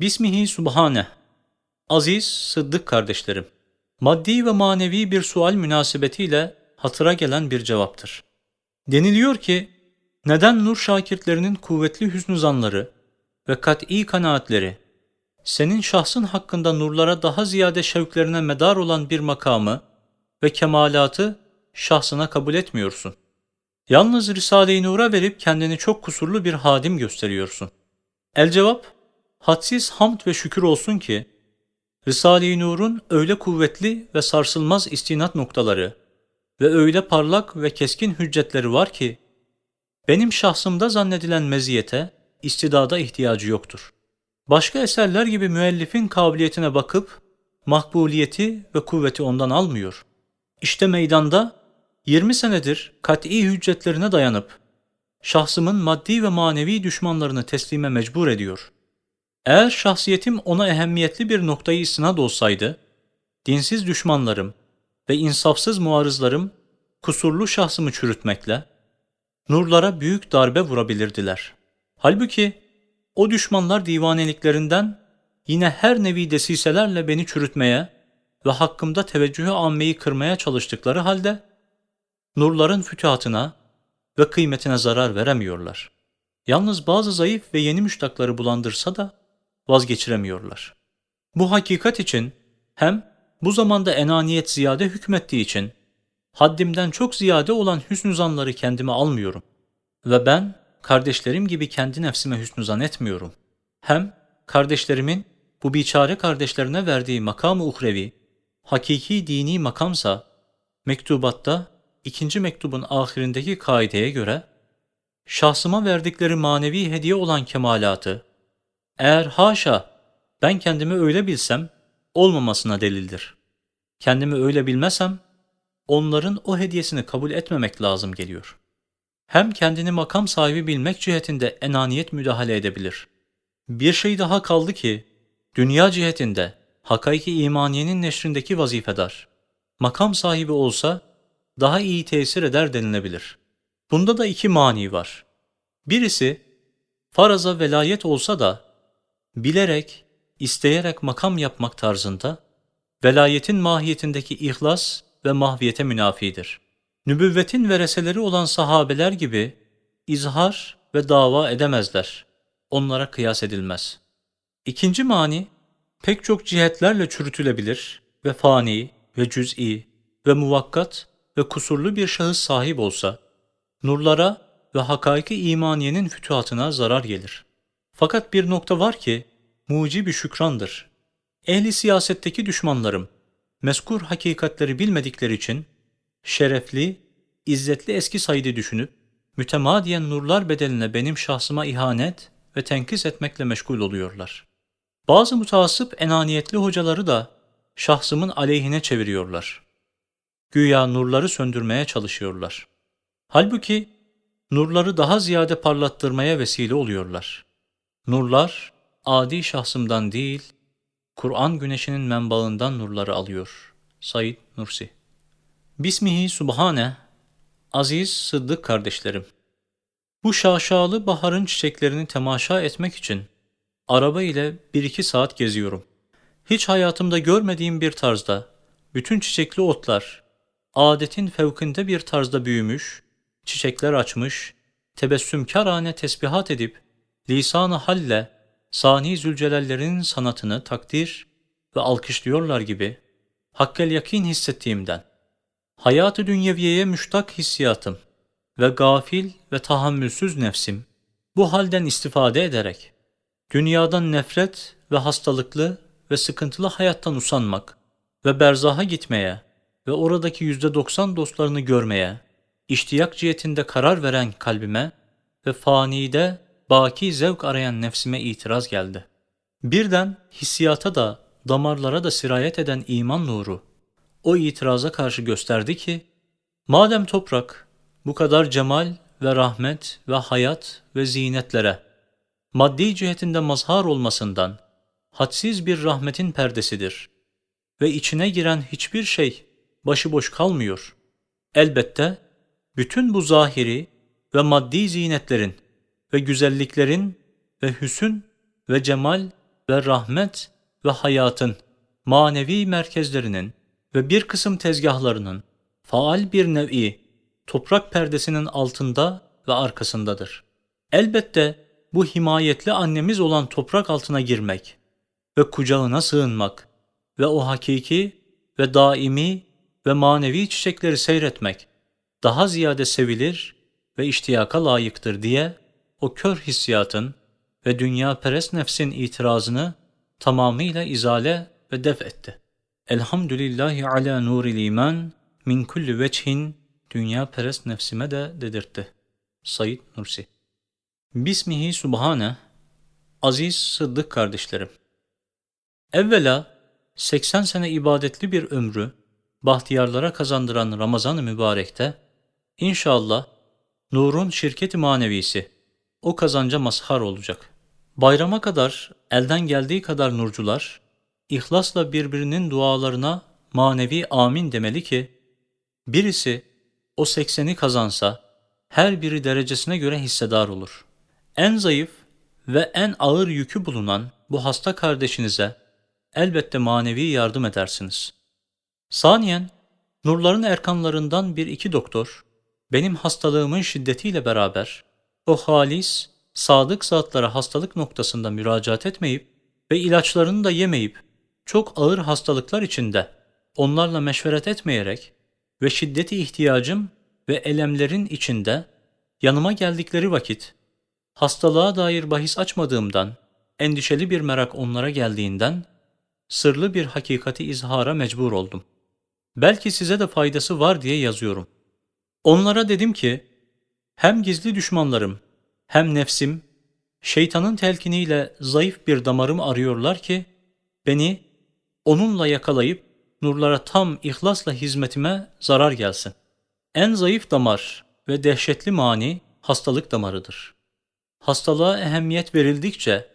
Bismihi Subhane Aziz Sıddık kardeşlerim, maddi ve manevi bir sual münasebetiyle hatıra gelen bir cevaptır. Deniliyor ki, neden nur şakirtlerinin kuvvetli hüsnü zanları ve kat'i kanaatleri, senin şahsın hakkında nurlara daha ziyade şevklerine medar olan bir makamı ve kemalatı şahsına kabul etmiyorsun? Yalnız Risale-i Nur'a verip kendini çok kusurlu bir hadim gösteriyorsun. El cevap, hadsiz hamd ve şükür olsun ki, Risale-i Nur'un öyle kuvvetli ve sarsılmaz istinat noktaları ve öyle parlak ve keskin hüccetleri var ki, benim şahsımda zannedilen meziyete, istidada ihtiyacı yoktur. Başka eserler gibi müellifin kabiliyetine bakıp, makbuliyeti ve kuvveti ondan almıyor. İşte meydanda 20 senedir kat'i hüccetlerine dayanıp, şahsımın maddi ve manevi düşmanlarını teslime mecbur ediyor. Eğer şahsiyetim ona ehemmiyetli bir noktayı istinad olsaydı, dinsiz düşmanlarım ve insafsız muarızlarım kusurlu şahsımı çürütmekle, nurlara büyük darbe vurabilirdiler. Halbuki o düşmanlar divaneliklerinden yine her nevi desiselerle beni çürütmeye ve hakkımda teveccühü ammeyi kırmaya çalıştıkları halde, nurların fütuhatına ve kıymetine zarar veremiyorlar. Yalnız bazı zayıf ve yeni müştakları bulandırsa da vazgeçiremiyorlar. Bu hakikat için hem bu zamanda enaniyet ziyade hükmettiği için haddimden çok ziyade olan hüsnü zanları kendime almıyorum. Ve ben kardeşlerim gibi kendi nefsime hüsnü zan etmiyorum. Hem kardeşlerimin bu biçare kardeşlerine verdiği makam-ı uhrevi, hakiki dini makamsa, mektubatta ikinci mektubun ahirindeki kaideye göre, şahsıma verdikleri manevi hediye olan kemalatı, eğer haşa ben kendimi öyle bilsem, olmamasına delildir. Kendimi öyle bilmesem, onların o hediyesini kabul etmemek lazım geliyor. Hem kendini makam sahibi bilmek cihetinde enaniyet müdahale edebilir. Bir şey daha kaldı ki, dünya cihetinde hakaiki imaniyenin neşrindeki vazifedar, makam sahibi olsa daha iyi tesir eder denilebilir. Bunda da iki mani var. Birisi, faraza velayet olsa da, bilerek, isteyerek makam yapmak tarzında, velayetin mahiyetindeki ihlas ve mahviyete münafidir. Nübüvvetin vereseleri olan sahabeler gibi izhar ve dava edemezler. Onlara kıyas edilmez. İkinci mani, pek çok cihetlerle çürütülebilir ve fani ve cüz'i ve muvakkat ve kusurlu bir şahıs sahip olsa, nurlara ve hakaiki imaniyenin fütuhatına zarar gelir. Fakat bir nokta var ki, mucibi şükrandır. Ehli siyasetteki düşmanlarım, meskur hakikatleri bilmedikleri için, şerefli, izzetli eski Said'i düşünüp, mütemadiyen nurlar bedeline benim şahsıma ihanet ve tenkis etmekle meşgul oluyorlar. Bazı mutasip enaniyetli hocaları da şahsımın aleyhine çeviriyorlar. Güya nurları söndürmeye çalışıyorlar. Halbuki nurları daha ziyade parlattırmaya vesile oluyorlar. Nurlar adi şahsımdan değil, Kur'an güneşinin menbaından nurları alıyor. Said Nursi Bismihi Subhane Aziz Sıddık kardeşlerim Bu şaşalı baharın çiçeklerini temaşa etmek için araba ile bir iki saat geziyorum. Hiç hayatımda görmediğim bir tarzda bütün çiçekli otlar adetin fevkinde bir tarzda büyümüş, çiçekler açmış, tebessümkarane tesbihat edip lisan-ı halle Sani Zülcelallerin sanatını takdir ve alkışlıyorlar gibi hakkel yakin hissettiğimden, hayatı dünyeviyeye müştak hissiyatım ve gafil ve tahammülsüz nefsim bu halden istifade ederek dünyadan nefret ve hastalıklı ve sıkıntılı hayattan usanmak ve berzaha gitmeye ve oradaki yüzde doksan dostlarını görmeye, iştiyak cihetinde karar veren kalbime ve fanide baki zevk arayan nefsime itiraz geldi. Birden hissiyata da damarlara da sirayet eden iman nuru o itiraza karşı gösterdi ki, madem toprak bu kadar cemal ve rahmet ve hayat ve zinetlere, maddi cihetinde mazhar olmasından, hadsiz bir rahmetin perdesidir ve içine giren hiçbir şey başıboş kalmıyor. Elbette bütün bu zahiri ve maddi zinetlerin ve güzelliklerin ve hüsün ve cemal ve rahmet ve hayatın manevi merkezlerinin ve bir kısım tezgahlarının faal bir nevi toprak perdesinin altında ve arkasındadır. Elbette bu himayetli annemiz olan toprak altına girmek ve kucağına sığınmak ve o hakiki ve daimi ve manevi çiçekleri seyretmek daha ziyade sevilir ve iştiyaka layıktır diye o kör hissiyatın ve dünya perest nefsin itirazını tamamıyla izale ve def etti. Elhamdülillahi ala nuril iman min kulli veçhin dünya perest nefsime de dedirtti. Said Nursi Bismihi Subhane Aziz Sıddık kardeşlerim Evvela 80 sene ibadetli bir ömrü bahtiyarlara kazandıran Ramazan-ı Mübarek'te inşallah nurun şirketi manevisi o kazanca mazhar olacak. Bayrama kadar elden geldiği kadar nurcular ihlasla birbirinin dualarına manevi amin demeli ki birisi o 80'i kazansa her biri derecesine göre hissedar olur. En zayıf ve en ağır yükü bulunan bu hasta kardeşinize elbette manevi yardım edersiniz. Saniyen, nurların erkanlarından bir iki doktor, benim hastalığımın şiddetiyle beraber o halis, sadık zatlara hastalık noktasında müracaat etmeyip ve ilaçlarını da yemeyip çok ağır hastalıklar içinde onlarla meşveret etmeyerek ve şiddeti ihtiyacım ve elemlerin içinde yanıma geldikleri vakit hastalığa dair bahis açmadığımdan endişeli bir merak onlara geldiğinden sırlı bir hakikati izhara mecbur oldum. Belki size de faydası var diye yazıyorum. Onlara dedim ki, hem gizli düşmanlarım, hem nefsim, şeytanın telkiniyle zayıf bir damarım arıyorlar ki, beni onunla yakalayıp nurlara tam ihlasla hizmetime zarar gelsin. En zayıf damar ve dehşetli mani hastalık damarıdır. Hastalığa ehemmiyet verildikçe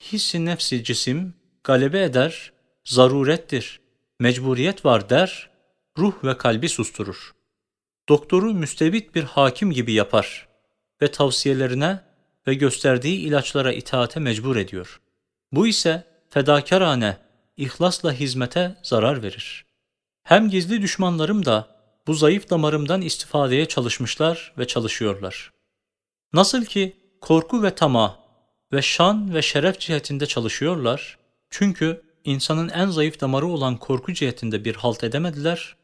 hissi nefsi cisim galebe eder, zarurettir, mecburiyet var der, ruh ve kalbi susturur. Doktoru müstebit bir hakim gibi yapar ve tavsiyelerine ve gösterdiği ilaçlara itaate mecbur ediyor. Bu ise fedakarane, ihlasla hizmete zarar verir. Hem gizli düşmanlarım da bu zayıf damarımdan istifadeye çalışmışlar ve çalışıyorlar. Nasıl ki korku ve tamah ve şan ve şeref cihetinde çalışıyorlar, çünkü insanın en zayıf damarı olan korku cihetinde bir halt edemediler,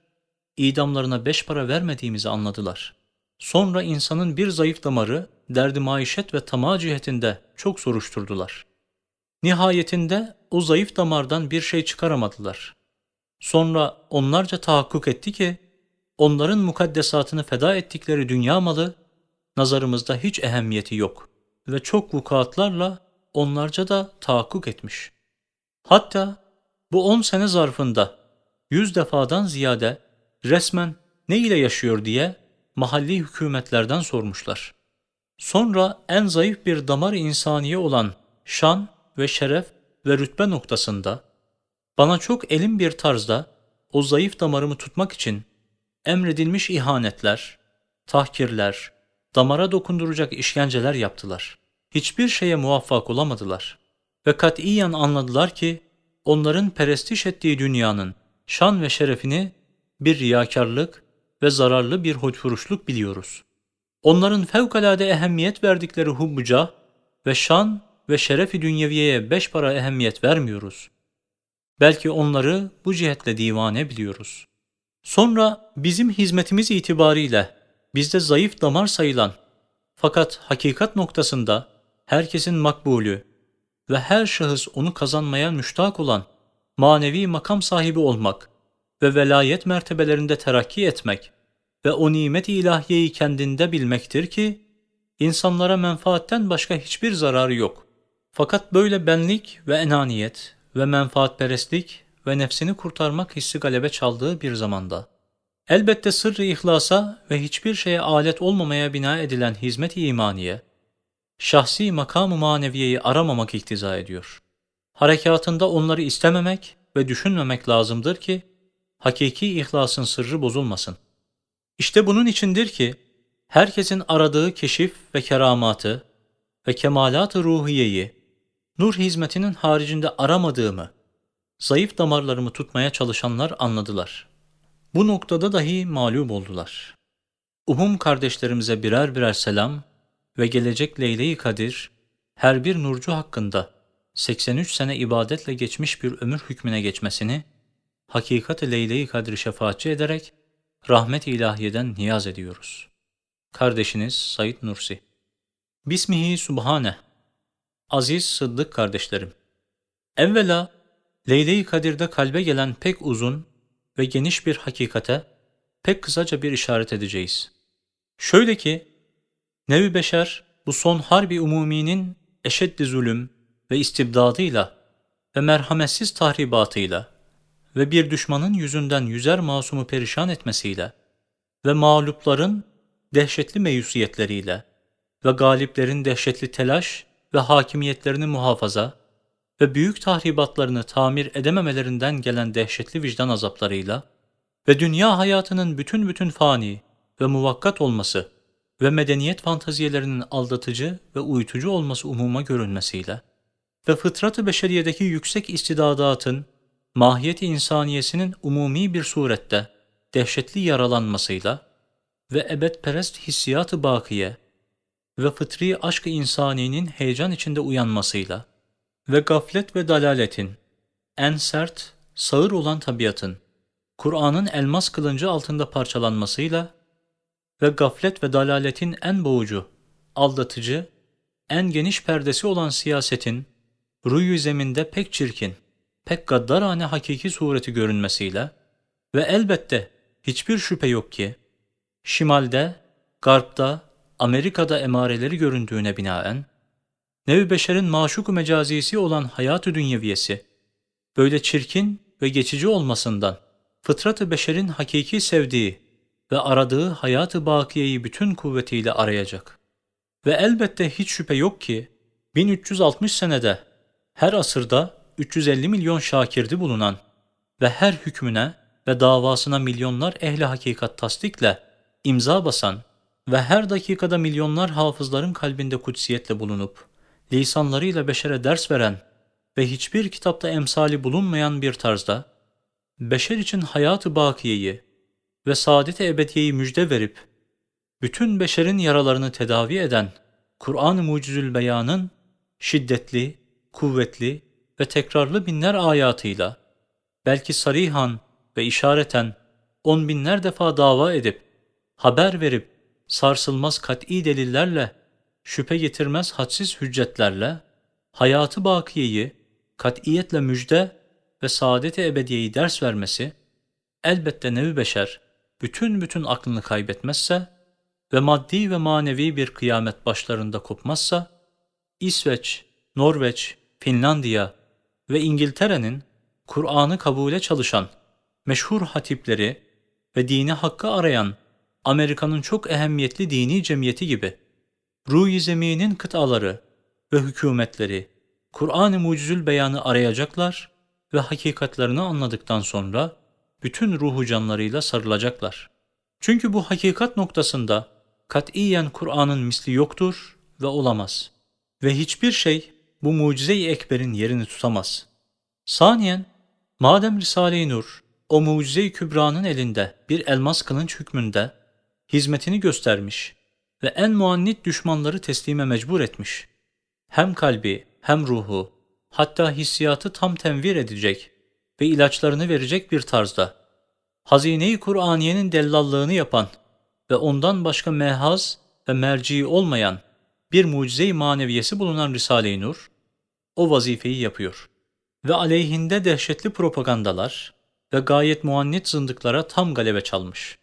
idamlarına beş para vermediğimizi anladılar. Sonra insanın bir zayıf damarı derdi maişet ve tamah cihetinde çok soruşturdular. Nihayetinde o zayıf damardan bir şey çıkaramadılar. Sonra onlarca tahakkuk etti ki, onların mukaddesatını feda ettikleri dünya malı, nazarımızda hiç ehemmiyeti yok ve çok vukuatlarla onlarca da tahakkuk etmiş. Hatta bu on sene zarfında yüz defadan ziyade resmen ne ile yaşıyor diye mahalli hükümetlerden sormuşlar. Sonra en zayıf bir damar insaniye olan şan ve şeref ve rütbe noktasında bana çok elim bir tarzda o zayıf damarımı tutmak için emredilmiş ihanetler, tahkirler, damara dokunduracak işkenceler yaptılar. Hiçbir şeye muvaffak olamadılar. Ve katiyen anladılar ki onların perestiş ettiği dünyanın şan ve şerefini bir riyakarlık ve zararlı bir hoşfuruşluk biliyoruz. Onların fevkalade ehemmiyet verdikleri hubbuca ve şan ve şerefi dünyeviyeye beş para ehemmiyet vermiyoruz. Belki onları bu cihetle divane biliyoruz. Sonra bizim hizmetimiz itibariyle bizde zayıf damar sayılan fakat hakikat noktasında herkesin makbulü ve her şahıs onu kazanmaya müştak olan manevi makam sahibi olmak ve velayet mertebelerinde terakki etmek ve o nimet-i ilahiyeyi kendinde bilmektir ki, insanlara menfaatten başka hiçbir zararı yok. Fakat böyle benlik ve enaniyet ve menfaatperestlik ve nefsini kurtarmak hissi galebe çaldığı bir zamanda, elbette sırrı ihlasa ve hiçbir şeye alet olmamaya bina edilen hizmet-i imaniye, şahsi makam-ı maneviyeyi aramamak iktiza ediyor. Harekatında onları istememek ve düşünmemek lazımdır ki, hakiki ihlasın sırrı bozulmasın. İşte bunun içindir ki, herkesin aradığı keşif ve keramatı ve kemalat-ı ruhiyeyi nur hizmetinin haricinde aramadığımı, zayıf damarlarımı tutmaya çalışanlar anladılar. Bu noktada dahi mağlup oldular. Umum kardeşlerimize birer birer selam ve gelecek Leyle-i Kadir, her bir nurcu hakkında 83 sene ibadetle geçmiş bir ömür hükmüne geçmesini, hakikat-ı Leyle-i Kadir'i şefaatçi ederek rahmet-i ilahiyeden niyaz ediyoruz. Kardeşiniz Said Nursi Bismihi Subhane Aziz Sıddık kardeşlerim, evvela Leyle-i Kadir'de kalbe gelen pek uzun ve geniş bir hakikate pek kısaca bir işaret edeceğiz. Şöyle ki, Nevi Beşer bu son harbi umuminin eşeddi zulüm ve istibdadıyla ve merhametsiz tahribatıyla ve bir düşmanın yüzünden yüzer masumu perişan etmesiyle ve mağlupların dehşetli meyusiyetleriyle ve galiplerin dehşetli telaş ve hakimiyetlerini muhafaza ve büyük tahribatlarını tamir edememelerinden gelen dehşetli vicdan azaplarıyla ve dünya hayatının bütün bütün fani ve muvakkat olması ve medeniyet fantaziyelerinin aldatıcı ve uyutucu olması umuma görünmesiyle ve fıtrat-ı beşeriyedeki yüksek istidadatın, mahiyeti insaniyesinin umumi bir surette dehşetli yaralanmasıyla ve ebedperest hissiyat-ı bakiye ve fıtri aşk-ı insaninin heyecan içinde uyanmasıyla ve gaflet ve dalaletin, en sert, sağır olan tabiatın, Kur'an'ın elmas kılıncı altında parçalanmasıyla ve gaflet ve dalaletin en boğucu, aldatıcı, en geniş perdesi olan siyasetin, ruyu zeminde pek çirkin, pek gaddarane hakiki sureti görünmesiyle ve elbette hiçbir şüphe yok ki, şimalde, garpta, Amerika'da emareleri göründüğüne binaen, Nevi Beşer'in maşuk mecazisi olan hayat-ı dünyeviyesi, böyle çirkin ve geçici olmasından, fıtrat-ı beşerin hakiki sevdiği ve aradığı hayat-ı bakiyeyi bütün kuvvetiyle arayacak. Ve elbette hiç şüphe yok ki, 1360 senede, her asırda 350 milyon şakirdi bulunan ve her hükmüne ve davasına milyonlar ehli hakikat tasdikle imza basan ve her dakikada milyonlar hafızların kalbinde kutsiyetle bulunup, lisanlarıyla beşere ders veren ve hiçbir kitapta emsali bulunmayan bir tarzda, beşer için hayatı bakiyeyi ve saadet-i ebediyeyi müjde verip, bütün beşerin yaralarını tedavi eden Kur'an-ı Mucizül Beyan'ın şiddetli, kuvvetli ve tekrarlı binler ayatıyla, belki sarihan ve işareten on binler defa dava edip, haber verip, sarsılmaz kat'i delillerle şüphe getirmez hadsiz hüccetlerle, hayatı bakiyeyi, kat'iyetle müjde ve saadet-i ebediyeyi ders vermesi, elbette nevi beşer, bütün bütün aklını kaybetmezse ve maddi ve manevi bir kıyamet başlarında kopmazsa, İsveç, Norveç, Finlandiya ve İngiltere'nin Kur'an'ı kabule çalışan meşhur hatipleri ve dini hakkı arayan Amerika'nın çok ehemmiyetli dini cemiyeti gibi ruh zeminin kıtaları ve hükümetleri Kur'an-ı Mucizül Beyan'ı arayacaklar ve hakikatlerini anladıktan sonra bütün ruhu canlarıyla sarılacaklar. Çünkü bu hakikat noktasında katiyen Kur'an'ın misli yoktur ve olamaz. Ve hiçbir şey bu mucize-i ekberin yerini tutamaz. Saniyen, madem Risale-i Nur, o mucize-i kübranın elinde bir elmas kılınç hükmünde hizmetini göstermiş ve en muannit düşmanları teslime mecbur etmiş. Hem kalbi hem ruhu hatta hissiyatı tam tenvir edecek ve ilaçlarını verecek bir tarzda hazine-i Kur'aniyenin dellallığını yapan ve ondan başka mehaz ve merci olmayan bir mucize-i maneviyesi bulunan Risale-i Nur, o vazifeyi yapıyor. Ve aleyhinde dehşetli propagandalar ve gayet muannit zındıklara tam galebe çalmış.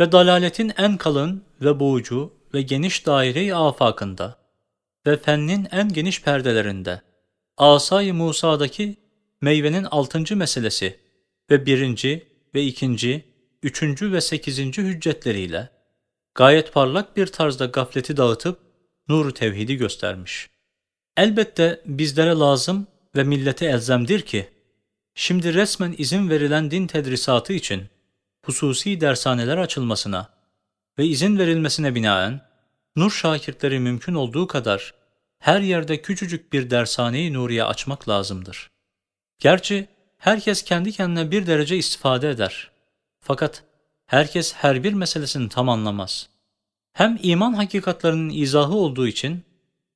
Ve dalaletin en kalın ve boğucu ve geniş daire-i afakında ve fennin en geniş perdelerinde, Asay-ı Musa'daki meyvenin altıncı meselesi ve birinci ve ikinci, üçüncü ve sekizinci hüccetleriyle gayet parlak bir tarzda gafleti dağıtıp nuru tevhidi göstermiş. Elbette bizlere lazım ve millete elzemdir ki, şimdi resmen izin verilen din tedrisatı için hususi dershaneler açılmasına ve izin verilmesine binaen, nur şakirtleri mümkün olduğu kadar her yerde küçücük bir dershaneyi nuriye açmak lazımdır. Gerçi herkes kendi kendine bir derece istifade eder. Fakat herkes her bir meselesini tam anlamaz. Hem iman hakikatlarının izahı olduğu için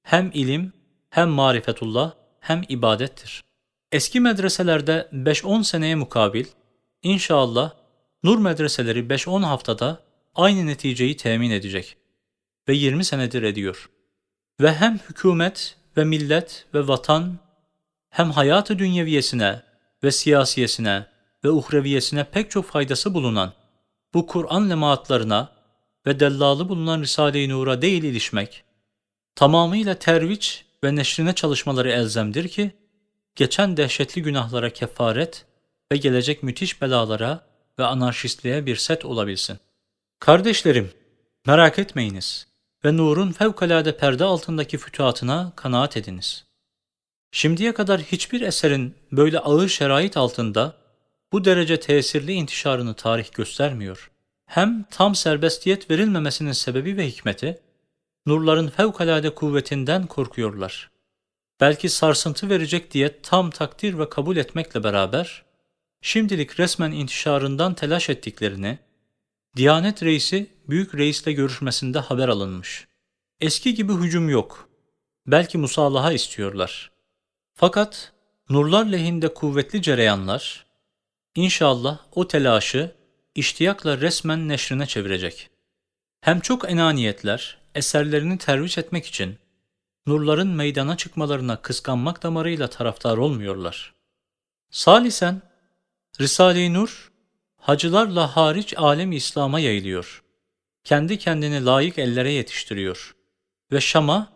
hem ilim, hem marifetullah, hem ibadettir. Eski medreselerde 5-10 seneye mukabil, inşallah nur medreseleri 5-10 haftada aynı neticeyi temin edecek ve 20 senedir ediyor. Ve hem hükümet ve millet ve vatan hem hayatı dünyeviyesine ve siyasiyesine ve uhreviyesine pek çok faydası bulunan bu Kur'an lemaatlarına ve dellalı bulunan Risale-i Nur'a değil ilişmek, tamamıyla terviç ve neşrine çalışmaları elzemdir ki, geçen dehşetli günahlara kefaret ve gelecek müthiş belalara ve anarşistliğe bir set olabilsin. Kardeşlerim, merak etmeyiniz ve nurun fevkalade perde altındaki fütuhatına kanaat ediniz. Şimdiye kadar hiçbir eserin böyle ağır şerait altında bu derece tesirli intişarını tarih göstermiyor. Hem tam serbestiyet verilmemesinin sebebi ve hikmeti, nurların fevkalade kuvvetinden korkuyorlar. Belki sarsıntı verecek diye tam takdir ve kabul etmekle beraber, şimdilik resmen intişarından telaş ettiklerini, Diyanet reisi büyük reisle görüşmesinde haber alınmış. Eski gibi hücum yok. Belki musalaha istiyorlar. Fakat nurlar lehinde kuvvetli cereyanlar, inşallah o telaşı iştiyakla resmen neşrine çevirecek. Hem çok enaniyetler, eserlerini terviç etmek için nurların meydana çıkmalarına kıskanmak damarıyla taraftar olmuyorlar. Salisen, Risale-i Nur, hacılarla hariç alem İslam'a yayılıyor. Kendi kendini layık ellere yetiştiriyor. Ve Şam'a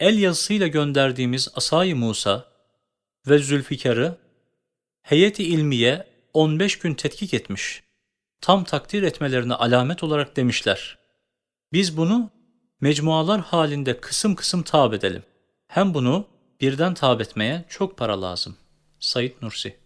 el yazısıyla gönderdiğimiz Asay-ı Musa ve Zülfikar'ı heyeti ilmiye 15 gün tetkik etmiş. Tam takdir etmelerini alamet olarak demişler. Biz bunu mecmualar halinde kısım kısım tab edelim. Hem bunu birden tab etmeye çok para lazım. Said Nursi